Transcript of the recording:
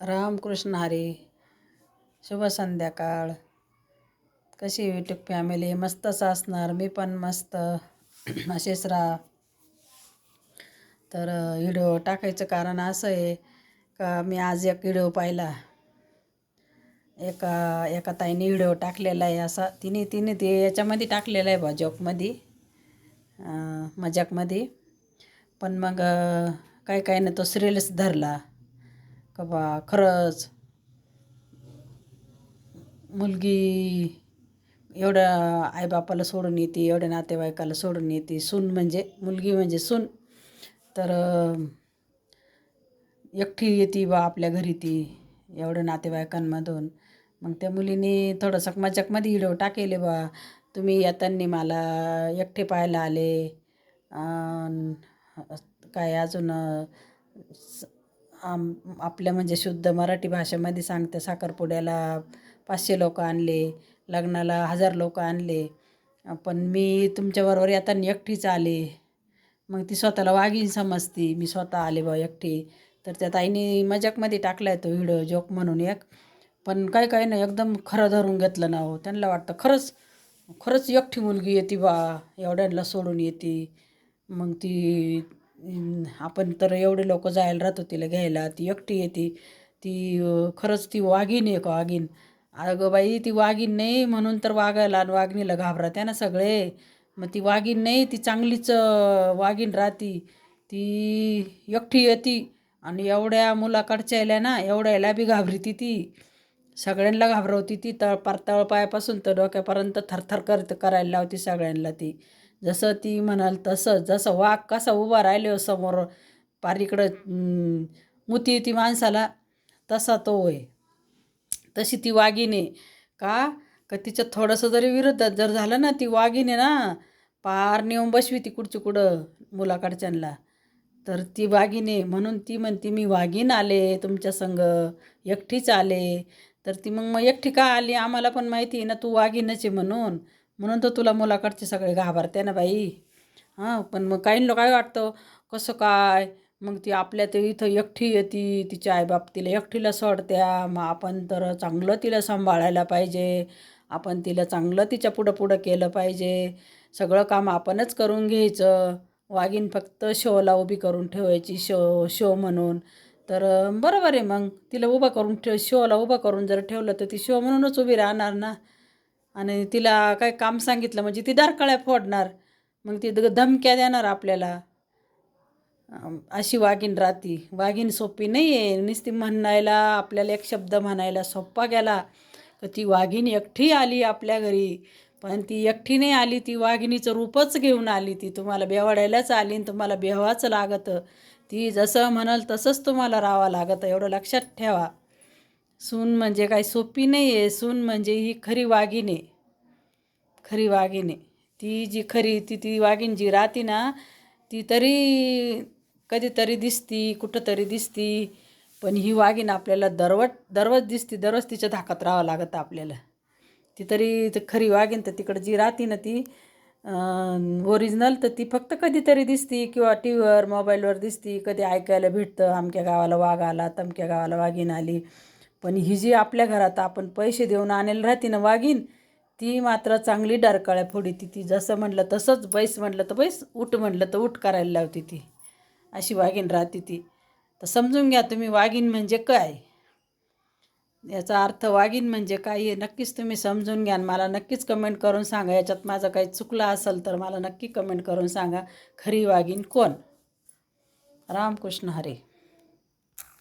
रामकृष्ण हरी शुभ संध्याकाळ. कशी यूट्यूब फॅमिली मस्तच असणार मी पण मस्त. असेच राहा. तर व्हिडिओ टाकायचं कारण असं आहे का मी आज एक व्हिडिओ पाहिला. एका एका ताईने व्हिडिओ टाकलेला आहे असा. तिने तिने ते याच्यामध्ये टाकलेला आहे बा जॉकमध्ये मजाकमध्ये. पण मग काय काय ना तो सिरियलच धरला. का बा? खरंच. मुलगी एवढ्या आईबापाला सोडून येते एवढ्या नातेवाईकाला सोडून येते. सून म्हणजे मुलगी म्हणजे सून. तर एकठी एकटी येते बा आपल्या घरी ती एवढ्या नातेवाईकांमधून. मग त्या मुलीने थोडंसं मजाकमध्ये हिडव टाकेले बा. तुम्ही येताना मला एकटे पाहायला आले. काय अजून स- आम आपल्या म्हणजे शुद्ध मराठी भाषेमध्ये सांगते साखरपुड्याला पाचशे लोक आणले लग्नाला हजार लोक आणले. पण मी तुमच्याबरोबर येताना एकटीच आले. मग ती स्वतःला वाघीण समजती मी स्वतः आले बा एकटी. तर त्या ताईने मजाकमध्ये टाकला आहे तो व्हिडिओ जोक म्हणून एक. पण काय काय ना एकदम खरं धरून घेतलं ना हो. त्यांना वाटतं खरंच खरंच एकटी मुलगी येते बा एवढ्यांना सोडून येते. मग ती आपण तर एवढे लोक जायला राहतो तिला घ्यायला. ती एकटी येते. ती खरंच ती वाघीण आहे का वाघीण? अगं बाई ती वाघीण नाही म्हणून तर वाघायला आणि वाघणीला घाबरत्या ना सगळे. मग ती वाघीण नाही ती चांगलीच वाघीण राहती. ती एकटी येते आणि एवढ्या मुलाकडच्या यायला ना एवढ्याला बी घाबरती ती. सगळ्यांना घाबरवती ती तळ पार पायापासून तर डोक्यापर्यंत थरथर करत करायला लावती सगळ्यांना ती. जसं ती म्हणाल तसं जसं वाघ कसा उभा राहिले समोर पारीकडं मुती येते माणसाला तसा तो होय. तशी ती वाघिणी. का? का तिचं थोडंसं जरी विरोधात जर झालं ना ती वाघीने ना पार नेऊन बसवी ती कुठची कुठं मुलाकडच्यांना तर ती वाघीने म्हणून ती म्हणती मी वाघीन आले तुमच्या संग एकटीच आले. तर ती मग मग एकटी का आली? आम्हाला पण माहिती आहे ना तू वाघीनच आहे म्हणून. म्हणून तर तुला मुलाकडचे सगळे घाबरते ना बाई. हां पण मग काही लोक काय वाटतं? कसं काय? मग ती आपल्या ते इथं एकठी येते तिच्या आईबाप तिला एकटीला सोडत्या. मग आपण तर चांगलं तिला सांभाळायला पाहिजे. आपण तिला चांगलं तिच्या पुढं पुढं केलं पाहिजे. सगळं काम आपणच करून घ्यायचं. वाघीन फक्त शोला उभी करून ठेवायची शो शो म्हणून. तर बरोबर आहे मग. तिला उभं करून ठेव शोला उभं करून जर ठेवलं तर ती शो म्हणूनच उभी राहणार ना. आणि तिला काय काम सांगितलं म्हणजे ती दारकळ्या फोडणार. मग ती द- धमक्या देणार आपल्याला. अशी वाघीण राहती. वाघीण सोपी नाही आहे नुसती म्हणायला आपल्याला एक शब्द म्हणायला सोप्पा गेला तर ती वाघीण एकठी आली आपल्या घरी. पण ती एकटी नाही आली ती वाघिणीचं रूपच घेऊन आली ती. तुम्हाला बेवाडायलाच आली आणि तुम्हाला बेवाच लागतं. ती जसं म्हणाल तसंच तुम्हाला राहावं लागतं. एवढं लक्षात ठेवा. सून म्हणजे काही सोपी नाही आहे सून म्हणजे ही खरी वाघिणी आहे. खरी वाघिणी ती जी खरी ती ती वाघिण जी राहते ना ती तरी कधीतरी दिसती कुठंतरी दिसती पण ही वाघीण आपल्याला दरवट दररोज दिसती दररोज तिच्या धाकात राहावं लागतं आपल्याला. ती तरी खरी वाघीण तर तिकडं जी राहते ना ती ओरिजिनल तर ती फक्त कधीतरी दिसती किंवा टी व्हीवर मोबाईलवर दिसती कधी ऐकायला भेटतं अमक्या गावाला वाघ आला तमक्या गावाला वाघीण आली. पण ही जी आपल्या घरात आपण पैसे देऊन आणेल राहते ना वाघीण ती मात्र चांगली डरकाळ्या फोडी ती. जसं म्हटलं तसंच बैस म्हटलं तर बैस उठ म्हटलं तर उठ करायला लावती ती. अशी वाघीण राहते ती. तर समजून घ्या तुम्ही वाघीण म्हणजे काय? याचा अर्थ वाघीण म्हणजे काय हे नक्कीच तुम्ही समजून घ्या मला नक्कीच कमेंट करून सांगा. याच्यात माझं काही चुकलं असेल तर मला नक्की कमेंट करून सांगा. खरी वाघीण कोण? रामकृष्ण हरे.